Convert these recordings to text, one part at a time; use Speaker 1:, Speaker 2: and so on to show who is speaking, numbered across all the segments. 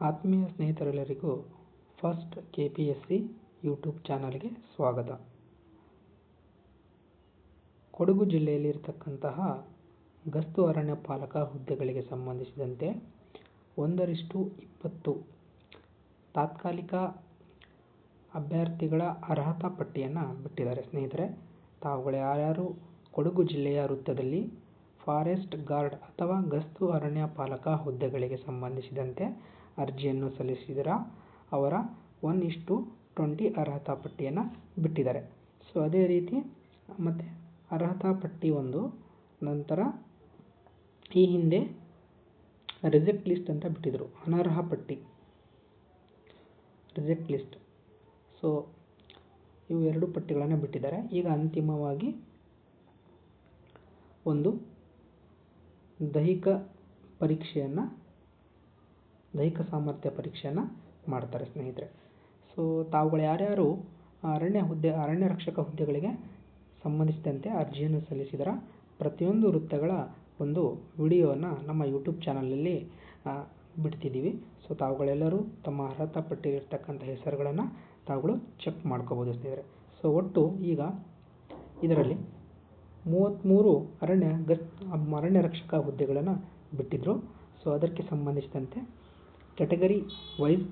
Speaker 1: ಆತ್ಮೀಯ ಸ್ನೇಹಿತರೆಲ್ಲರಿಗೂ first K P S C YouTube ಚಾನಲ್ಗೆ ಸ್ವಾಗತ. ಕೊಡಗು ಜಿಲ್ಲೆಯಲ್ಲಿ ಇರತಕ್ಕಂತಹ ಗಸ್ತು ಅರಣ್ಯ ಪಾಲಕ ಹುದ್ದೆಗಳಿಗೆ ಸಂಬಂಧಿಸಿದಂತೆ ಒಂದರಿಷ್ಟು ಇಪ್ಪತ್ತು ತಾತ್ಕಾಲಿಕ ಅಭ್ಯರ್ಥಿಗಳ ಅರ್ಹತಾ ಪಟ್ಟಿಯನ್ನು ಬಿಟ್ಟಿದ್ದಾರೆ. ಸ್ನೇಹಿತರೆ, ತಾವುಗಳು ಯಾರ್ಯಾರು ಕೊಡಗು ಜಿಲ್ಲೆಯ ವೃತ್ತದಲ್ಲಿ ಫಾರೆಸ್ಟ್ ಗಾರ್ಡ್ ಅಥವಾ ಗಸ್ತು ಅರಣ್ಯ ಪಾಲಕ ಹುದ್ದೆಗಳಿಗೆ ಸಂಬಂಧಿಸಿದಂತೆ ಅರ್ಜಿಯನ್ನು ಸಲ್ಲಿಸಿದರ ಅವರ ಒನ್ ಇಷ್ಟು ಟ್ವೆಂಟಿ ಅರ್ಹತಾ ಪಟ್ಟಿಯನ್ನು ಬಿಟ್ಟಿದ್ದಾರೆ. ಸೊ ಅದೇ ರೀತಿ ಮತ್ತು ಅರ್ಹತಾ ಪಟ್ಟಿ ಒಂದು, ನಂತರ ಈ ಹಿಂದೆ ರಿಜೆಕ್ಟ್ ಲಿಸ್ಟ್ ಅಂತ ಬಿಟ್ಟಿದ್ದರು ಅನರ್ಹ ಪಟ್ಟಿ. ರಿಜೆಕ್ಟ್ ಲಿಸ್ಟ್ ಸೊ ಇವು ಎರಡು ಪಟ್ಟಿಗಳನ್ನು ಬಿಟ್ಟಿದ್ದಾರೆ. ಈಗ ಅಂತಿಮವಾಗಿ ಒಂದು ದೈಹಿಕ ಪರೀಕ್ಷೆಯನ್ನು ದೈಹಿಕ ಸಾಮರ್ಥ್ಯ ಪರೀಕ್ಷೆಯನ್ನು ಮಾಡ್ತಾರೆ ಸ್ನೇಹಿತರೆ. ಸೊ ತಾವುಗಳು ಯಾರ್ಯಾರು ಅರಣ್ಯ ಹುದ್ದೆ, ಅರಣ್ಯ ರಕ್ಷಕ ಹುದ್ದೆಗಳಿಗೆ ಸಂಬಂಧಿಸಿದಂತೆ ಅರ್ಜಿಯನ್ನು ಸಲ್ಲಿಸಿದರ ಪ್ರತಿಯೊಂದು ವೃತ್ತಗಳ ಒಂದು ವಿಡಿಯೋವನ್ನು ನಮ್ಮ ಯೂಟ್ಯೂಬ್ ಚಾನಲಲ್ಲಿ ಬಿಡ್ತಿದ್ದೀವಿ. ಸೊ ತಾವುಗಳೆಲ್ಲರೂ ತಮ್ಮ ಅರ್ಹತಾ ಪಟ್ಟಿಯಲ್ಲಿರ್ತಕ್ಕಂಥ ಹೆಸರುಗಳನ್ನು ತಾವುಗಳು ಚೆಕ್ ಮಾಡ್ಕೋಬೋದು ಸ್ನೇಹಿತರೆ. ಸೊ ಒಟ್ಟು ಈಗ ಇದರಲ್ಲಿ ಮೂವತ್ತ್ಮೂರು ಅರಣ್ಯ ಗಸ್ ಅರಣ್ಯ ರಕ್ಷಕ ಹುದ್ದೆಗಳನ್ನು ಬಿಟ್ಟಿದ್ದರು ಸೊ ಅದಕ್ಕೆ ಸಂಬಂಧಿಸಿದಂತೆ ಕೆಟಗರಿ ವೈಸ್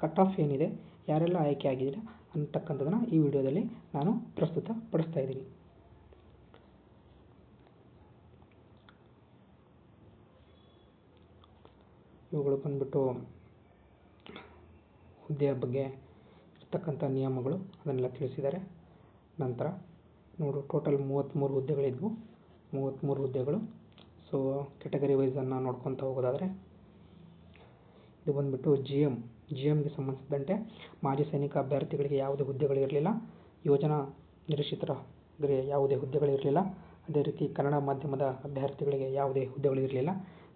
Speaker 1: ಕಟ್ ಆಫ್ ಏನಿದೆ, ಯಾರೆಲ್ಲ ಆಯ್ಕೆ ಆಗಿದ್ದೀರಾ ಅಂತಕ್ಕಂಥದ್ದನ್ನು ಈ ವಿಡಿಯೋದಲ್ಲಿ ನಾನು ಪ್ರಸ್ತುತ ಪಡಿಸ್ತಾ ಇದ್ದೀನಿ. ಇವುಗಳು ಬಂದ್ಬಿಟ್ಟು ಹುದ್ದೆಯ ಬಗ್ಗೆ ಇರ್ತಕ್ಕಂಥ ನಿಯಮಗಳು ಅದನ್ನೆಲ್ಲ ತಿಳಿಸಿದ್ದಾರೆ. ನಂತರ ನೋಡು ಟೋಟಲ್ ಮೂವತ್ತ್ಮೂರು ಹುದ್ದೆಗಳಿದ್ವು. ಮೂವತ್ತ್ಮೂರು ಹುದ್ದೆಗಳು. ಸೊ ಕೆಟಗರಿ ವೈಸನ್ನು ನೋಡ್ಕೊತಾ ಹೋಗೋದಾದರೆ ಇದು ಬಂದ್ಬಿಟ್ಟು ಜಿ ಎಂ ಜಿ ಎಮ್ಗೆ ಸಂಬಂಧಿಸಿದಂತೆ ಮಾಜಿ ಸೈನಿಕ ಅಭ್ಯರ್ಥಿಗಳಿಗೆ ಯಾವುದೇ ಹುದ್ದೆಗಳಿರಲಿಲ್ಲ. ಯೋಜನಾ ನಿರೀಕ್ಷಿತರಿಗೆ ಯಾವುದೇ ಹುದ್ದೆಗಳಿರಲಿಲ್ಲ. ಅದೇ ರೀತಿ ಕನ್ನಡ ಮಾಧ್ಯಮದ ಅಭ್ಯರ್ಥಿಗಳಿಗೆ ಯಾವುದೇ ಹುದ್ದೆಗಳಿರಲಿಲ್ಲ.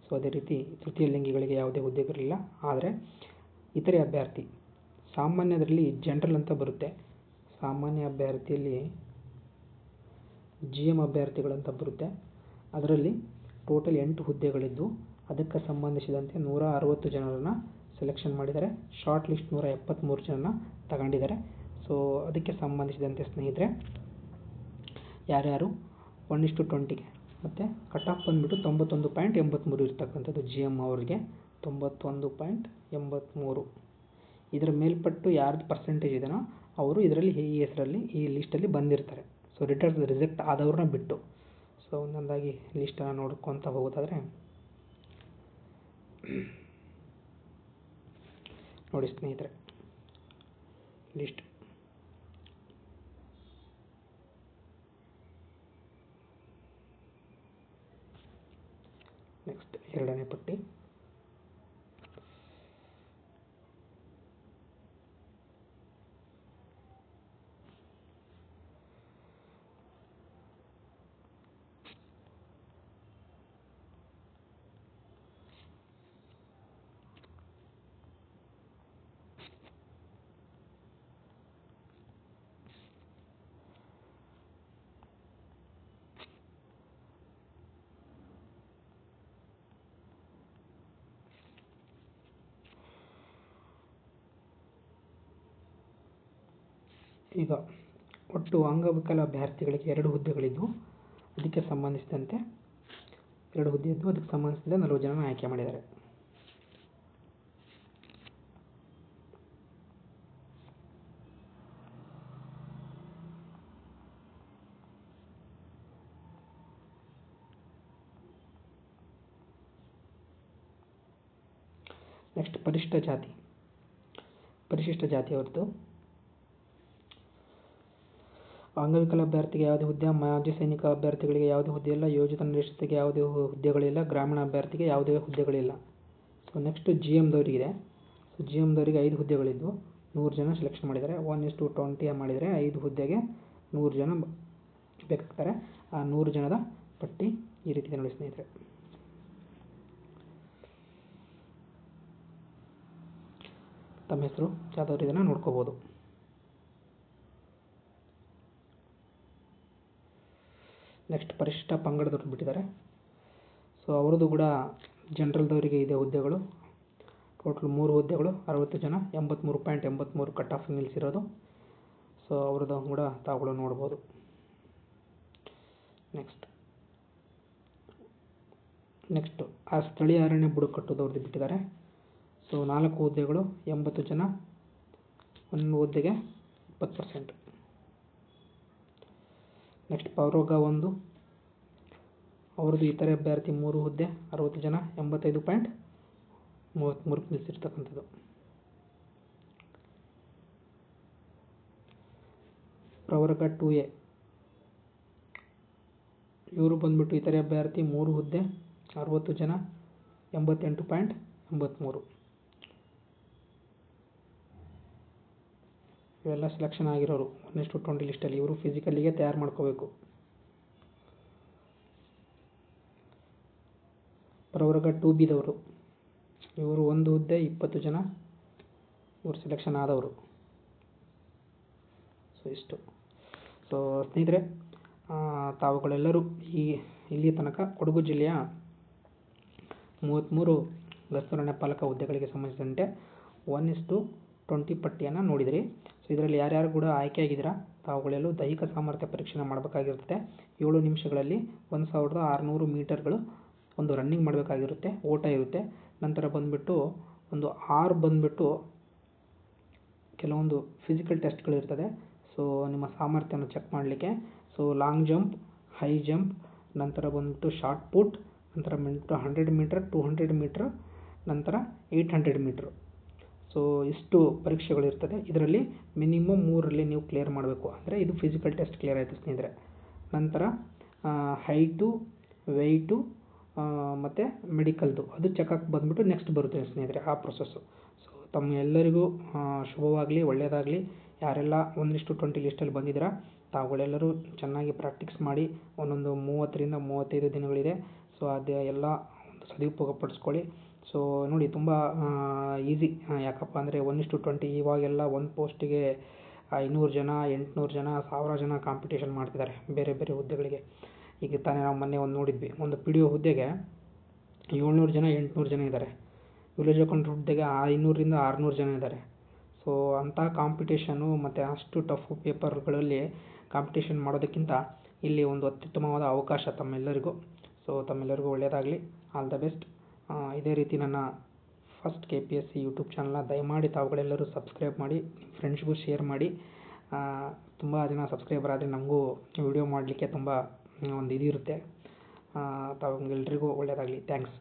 Speaker 1: ಸೊ ಅದೇ ರೀತಿ ತೃತೀಯ ಲಿಂಗಿಗಳಿಗೆ ಯಾವುದೇ ಹುದ್ದೆಗಳಿರಲಿಲ್ಲ. ಆದರೆ ಇತರೆ ಅಭ್ಯರ್ಥಿ ಸಾಮಾನ್ಯದಲ್ಲಿ ಜನರಲ್ ಅಂತ ಬರುತ್ತೆ. ಸಾಮಾನ್ಯ ಅಭ್ಯರ್ಥಿಯಲ್ಲಿ ಜಿ ಎಂ ಅಭ್ಯರ್ಥಿಗಳಂತ ಬರುತ್ತೆ. ಅದರಲ್ಲಿ ಟೋಟಲ್ ಎಂಟು ಹುದ್ದೆಗಳಿದ್ದು ಅದಕ್ಕೆ ಸಂಬಂಧಿಸಿದಂತೆ ನೂರ ಅರವತ್ತು ಜನರನ್ನು ಸೆಲೆಕ್ಷನ್ ಮಾಡಿದ್ದಾರೆ. ಶಾರ್ಟ್ ಲಿಸ್ಟ್ ನೂರ ಎಪ್ಪತ್ತ್ಮೂರು ಜನನ ತಗೊಂಡಿದ್ದಾರೆ. ಸೊ ಅದಕ್ಕೆ ಸಂಬಂಧಿಸಿದಂತೆ ಸ್ನೇಹಿತರೆ, ಯಾರ್ಯಾರು? ಒನ್ ಇಷ್ಟು ಟ್ವೆಂಟಿಗೆ ಮತ್ತು ಕಟ್ ಆಫ್ ಬಂದುಬಿಟ್ಟು ತೊಂಬತ್ತೊಂದು ಪಾಯಿಂಟ್ ಎಂಬತ್ತ್ಮೂರು ಇರ್ತಕ್ಕಂಥದ್ದು ಜಿ ಎಂ ಅವರಿಗೆ. ತೊಂಬತ್ತೊಂದು ಪಾಯಿಂಟ್ ಎಂಬತ್ತ್ಮೂರು ಇದರ ಮೇಲ್ಪಟ್ಟು ಯಾರ್ದು ಪರ್ಸೆಂಟೇಜ್ ಇದೆಯೋ ಅವರು ಇದರಲ್ಲಿ ಈ ಹೆಸರಲ್ಲಿ, ಈ ಲಿಸ್ಟಲ್ಲಿ ಬಂದಿರ್ತಾರೆ. ಸೊ ರಿಟರ್ನ್ ರಿಜೆಕ್ಟ್ ಆದವ್ರನ್ನ ಬಿಟ್ಟು. ಸೊ ಒಂದೊಂದಾಗಿ ಲಿಸ್ಟನ್ನು ನೋಡ್ಕೊತ ಹೋಗೋದಾದರೆ ನೋಡಿ ಸ್ನೇಹಿತರೆ ಲಿಸ್ಟ್ ನೆಕ್ಸ್ಟ್ ಎರಡನೇ ಪಟ್ಟಿ. ಈಗ ಒಟ್ಟು ಅಂಗವಿಕಲ ಅಭ್ಯರ್ಥಿಗಳಿಗೆ ಎರಡು ಹುದ್ದೆಗಳಿದ್ದು ಅದಕ್ಕೆ ಸಂಬಂಧಿಸಿದಂತೆ ಎರಡು ಹುದ್ದೆ ಇದ್ದು ಅದಕ್ಕೆ ಸಂಬಂಧಿಸಿದ ನಲವತ್ತು ಜನ ಆಯ್ಕೆ ಮಾಡಿದ್ದಾರೆ. ನೆಕ್ಸ್ಟ್ ಪರಿಶಿಷ್ಟ ಜಾತಿ. ಪರಿಶಿಷ್ಟ ಜಾತಿಯವ್ರದ್ದು ಅಂಗವಿಕಲ ಅಭ್ಯರ್ಥಿಗೆ ಯಾವುದೇ ಹುದ್ದೆ, ಮಾಜಿ ಸೈನಿಕ ಅಭ್ಯರ್ಥಿಗಳಿಗೆ ಯಾವುದೇ ಹುದ್ದೆ ಇಲ್ಲ, ಯೋಜಿತ ನಿರೀಕ್ಷಿತರಿಗೆ ಯಾವುದೇ ಹುದ್ದೆಗಳಿಲ್ಲ, ಗ್ರಾಮೀಣ ಅಭ್ಯರ್ಥಿಗೆ ಯಾವುದೇ ಹುದ್ದೆಗಳಿಲ್ಲ. ಸೊ ನೆಕ್ಸ್ಟ್ ಜಿ ಎಮ್ದವರಿಗಿದೆ ಸೊ ಜಿ ಎಮ್ದವರಿಗೆ ಐದು ಹುದ್ದೆಗಳಿದ್ವು. ನೂರು ಜನ ಸೆಲೆಕ್ಷನ್ ಮಾಡಿದ್ದಾರೆ. ಒನ್ ಇಸ್ ಟು ಟ್ವೆಂಟಿ ಮಾಡಿದರೆ ಐದು ಹುದ್ದೆಗೆ ನೂರು ಜನ ಬೇಕಾಗ್ತಾರೆ. ಆ ನೂರು ಜನದ ಪಟ್ಟಿ ಈ ರೀತಿ ನೋಡಿ ಸ್ನೇಹಿತರೆ. ತಮ್ಮ ಹೆಸರು ಯಾವ್ದಾದ್ರು ಇದನ್ನು ನೋಡ್ಕೋಬೋದು. ನೆಕ್ಸ್ಟ್ ಪರಿಶಿಷ್ಟ ಪಂಗಡದವ್ರು ಬಿಟ್ಟಿದ್ದಾರೆ. ಸೊ ಅವ್ರದ್ದು ಕೂಡ ಜನರಲ್ದವರಿಗೆ ಇದೆ ಹುದ್ದೆಗಳು. ಟೋಟಲ್ ಮೂರು ಹುದ್ದೆಗಳು, ಅರವತ್ತು ಜನ ಎಂಬತ್ತ್ಮೂರು ಪಾಯಿಂಟ್ ಎಂಬತ್ತ್ಮೂರು ಕಟ್ ಆಫ್ ನಿಲ್ಲಿಸಿರೋದು ಸೊ ಅವ್ರದ್ದು ಕೂಡ ತಾವುಗಳು ನೋಡ್ಬೋದು. ನೆಕ್ಸ್ಟ್ ನೆಕ್ಸ್ಟು ಆ ಸ್ಥಳೀಯ ಅರಣ್ಯ ಬುಡಕಟ್ಟುದವ್ರದ್ದು ಬಿಟ್ಟಿದ್ದಾರೆ. ಸೊ ನಾಲ್ಕು ಹುದ್ದೆಗಳು, ಎಂಬತ್ತು ಜನ. ಒಂದು ಹುದ್ದೆಗೆ ಇಪ್ಪತ್ತು ಪರ್ಸೆಂಟ್ ನೆಕ್ಸ್ಟ್ ಪೌರೋಗ ಒಂದು. ಅವ್ರದ್ದು ಇತರೆ ಅಭ್ಯರ್ಥಿ ಮೂರು ಹುದ್ದೆ, ಅರವತ್ತು ಜನ, ಎಂಬತ್ತೈದು ಪಾಯಿಂಟ್ ಮೂವತ್ತ್ಮೂರಕ್ಕೆ ನಿಲ್ಲಿಸಿರ್ತಕ್ಕಂಥದ್ದು ಪ್ರವರ್ಗ ಟು ಎ. ಇವರು ಬಂದ್ಬಿಟ್ಟು ಇತರೆ ಅಭ್ಯರ್ಥಿ ಮೂರು ಹುದ್ದೆ, ಅರವತ್ತು ಜನ, ಎಂಬತ್ತೆಂಟು ಪಾಯಿಂಟ್ ಎಂಬತ್ತ್ಮೂರು ಇವೆಲ್ಲ ಸೆಲೆಕ್ಷನ್ ಆಗಿರೋರು. ಇಷ್ಟು ಟ್ವೆಂಟಿ ಲಿಸ್ಟಲ್ಲಿ ಇವರು ಫಿಸಿಕಲಿಗೆ ತಯಾರು ಮಾಡ್ಕೋಬೇಕು. ಪ್ರವರ್ಗ ಟು ಬಿದವರು ಇವರು ಒಂದು ಹುದ್ದೆ ಇಪ್ಪತ್ತು ಜನ, ಇವರು ಸೆಲೆಕ್ಷನ್ ಆದವರು. ಸೊ ಇಷ್ಟು. ಸೊ ಸ್ನೇಹಿತರೆ ತಾವುಗಳೆಲ್ಲರೂ ಈ ಇಲ್ಲಿಯ ತನಕ ಕೊಡಗು ಜಿಲ್ಲೆಯ ಮೂವತ್ತ್ಮೂರು ಗಸ್ತರಣ್ಯ ಪಾಲಕ ಹುದ್ದೆಗಳಿಗೆ ಸಂಬಂಧಿಸಿದಂತೆ ಒನ್ ಇಸ್ ಟು ಟ್ವೆಂಟಿ ಪಟ್ಟಿಯನ್ನು ನೋಡಿದಿರಿ. ಸೊ ಇದರಲ್ಲಿ ಯಾರ್ಯಾರು ಕೂಡ ಆಯ್ಕೆ ಆಯ್ಕೆಯಾಗಿದ್ದೀರಾ, ತಾವುಗಳೆಲ್ಲೂ ದೈಹಿಕ ಸಾಮರ್ಥ್ಯ ಪರೀಕ್ಷೆನ ಮಾಡಬೇಕಾಗಿರುತ್ತೆ. ಏಳು ನಿಮಿಷಗಳಲ್ಲಿ ಒಂದು ಸಾವಿರದ ಆರುನೂರು ಮೀಟರ್ಗಳು ಒಂದು ರನ್ನಿಂಗ್ ಮಾಡಬೇಕಾಗಿರುತ್ತೆ, ಓಟ ಇರುತ್ತೆ. ನಂತರ ಬಂದುಬಿಟ್ಟು ಒಂದು ಆರು ಬಂದುಬಿಟ್ಟು ಕೆಲವೊಂದು ಫಿಸಿಕಲ್ ಟೆಸ್ಟ್ಗಳಿರ್ತದೆ ಸೊ ನಿಮ್ಮ ಸಾಮರ್ಥ್ಯನ ಚೆಕ್ ಮಾಡಲಿಕ್ಕೆ. So long jump high jump ನಂತರ ಬಂದುಬಿಟ್ಟು ಶಾರ್ಟ್ ಪುಟ್ ನಂತರ ಬಂದುಬಿಟ್ಟು hundred metre two hundred metre ನಂತರ ಏಯ್ಟ್ ಹಂಡ್ರೆಡ್ ಮೀಟ್ರ್ ಸೊ ಇಷ್ಟು ಪರೀಕ್ಷೆಗಳಿರ್ತದೆ ಇದರಲ್ಲಿ ಮಿನಿಮಮ್ ಮೂರರಲ್ಲಿ ನೀವು ಕ್ಲಿಯರ್ ಮಾಡಬೇಕು. ಅಂದರೆ ಇದು ಫಿಸಿಕಲ್ ಟೆಸ್ಟ್ ಕ್ಲಿಯರ್ ಆಯಿತು ಸ್ನೇಹಿತರೆ. ನಂತರ ಹೈಟು ವೆಯ್ಟು ಮತ್ತು ಮೆಡಿಕಲ್ದು ಅದು ಚೆಕಪ್ ಬಂದುಬಿಟ್ಟು ನೆಕ್ಸ್ಟ್ ಬರುತ್ತೆ ಸ್ನೇಹಿತರೆ, ಆ ಪ್ರೊಸೆಸ್ಸು ಸೊ ತಮ್ಮ ಎಲ್ಲರಿಗೂ ಶುಭವಾಗಲಿ ಒಳ್ಳೆಯದಾಗಲಿ ಯಾರೆಲ್ಲ ಒಂದಿಷ್ಟು ಟ್ವೆಂಟಿ ಲಿಸ್ಟಲ್ಲಿ ಬಂದಿದ್ದೀರಾ, ತಾವುಗಳೆಲ್ಲರೂ ಚೆನ್ನಾಗಿ ಪ್ರಾಕ್ಟೀಸ್ ಮಾಡಿ, ಒಂದೊಂದು ಮೂವತ್ತರಿಂದ ಮೂವತ್ತೈದು ದಿನಗಳಿದೆ. ಸೊ ಅದು ಎಲ್ಲ ಒಂದು ಸದುಪಯೋಗ ಪಡಿಸ್ಕೊಳ್ಳಿ ಸೊ ನೋಡಿ ತುಂಬ ಈಸಿ ಯಾಕಪ್ಪ ಅಂದರೆ ಒನ್ ಇಷ್ಟು ಟ್ವೆಂಟಿ ಇವಾಗೆಲ್ಲ ಒಂದು ಪೋಸ್ಟಿಗೆ ಐನೂರು ಜನ, ಎಂಟುನೂರು ಜನ, ಸಾವಿರ ಜನ ಕಾಂಪಿಟೇಷನ್ ಮಾಡ್ತಿದ್ದಾರೆ ಬೇರೆ ಬೇರೆ ಹುದ್ದೆಗಳಿಗೆ. ಈಗ ತಾನೇ ನಾವು ಮೊನ್ನೆ ಒಂದು ನೋಡಿದ್ವಿ. ಒಂದು ಪಿ ಡಿ ಒ ಹುದ್ದೆಗೆ ಏಳ್ನೂರು ಜನ, ಎಂಟುನೂರು ಜನ ಇದ್ದಾರೆ. ವಿಲೇಜ್ ಅಕೌಂಟ್ ಹುದ್ದೆಗೆ ಐನೂರರಿಂದ ಆರುನೂರು ಜನ ಇದ್ದಾರೆ. ಸೊ ಅಂಥ ಕಾಂಪಿಟೇಷನು ಮತ್ತು ಅಷ್ಟು ಟಫ್ ಪೇಪರ್ಗಳಲ್ಲಿ ಕಾಂಪಿಟೇಷನ್ ಮಾಡೋದಕ್ಕಿಂತ ಇಲ್ಲಿ ಒಂದು ಅತ್ಯುತ್ತಮವಾದ ಅವಕಾಶ ತಮ್ಮೆಲ್ಲರಿಗೂ. ಸೊ ತಮ್ಮೆಲ್ಲರಿಗೂ ಒಳ್ಳೆಯದಾಗಲಿ ಆಲ್ ದ ಬೆಸ್ಟ್ ಇದೇ ರೀತಿ ನನ್ನ first K P S C YouTube ಚಾನಲ್ನ ದಯಮಾಡಿ ತಾವುಗಳೆಲ್ಲರೂ ಸಬ್ಸ್ಕ್ರೈಬ್ ಮಾಡಿ ಫ್ರೆಂಡ್ಸ್ಗೂ ಶೇರ್ ಮಾಡಿ. ತುಂಬ ಜನ ಸಬ್ಸ್ಕ್ರೈಬರ್ ಆದರೆ ನಮಗೂ ವಿಡಿಯೋ ಮಾಡಲಿಕ್ಕೆ ತುಂಬ ಒಂದು ಇದಿರುತ್ತೆ. ಎಲ್ಲರಿಗೂ ಒಳ್ಳೆಯದಾಗಲಿ ಥ್ಯಾಂಕ್ಸ್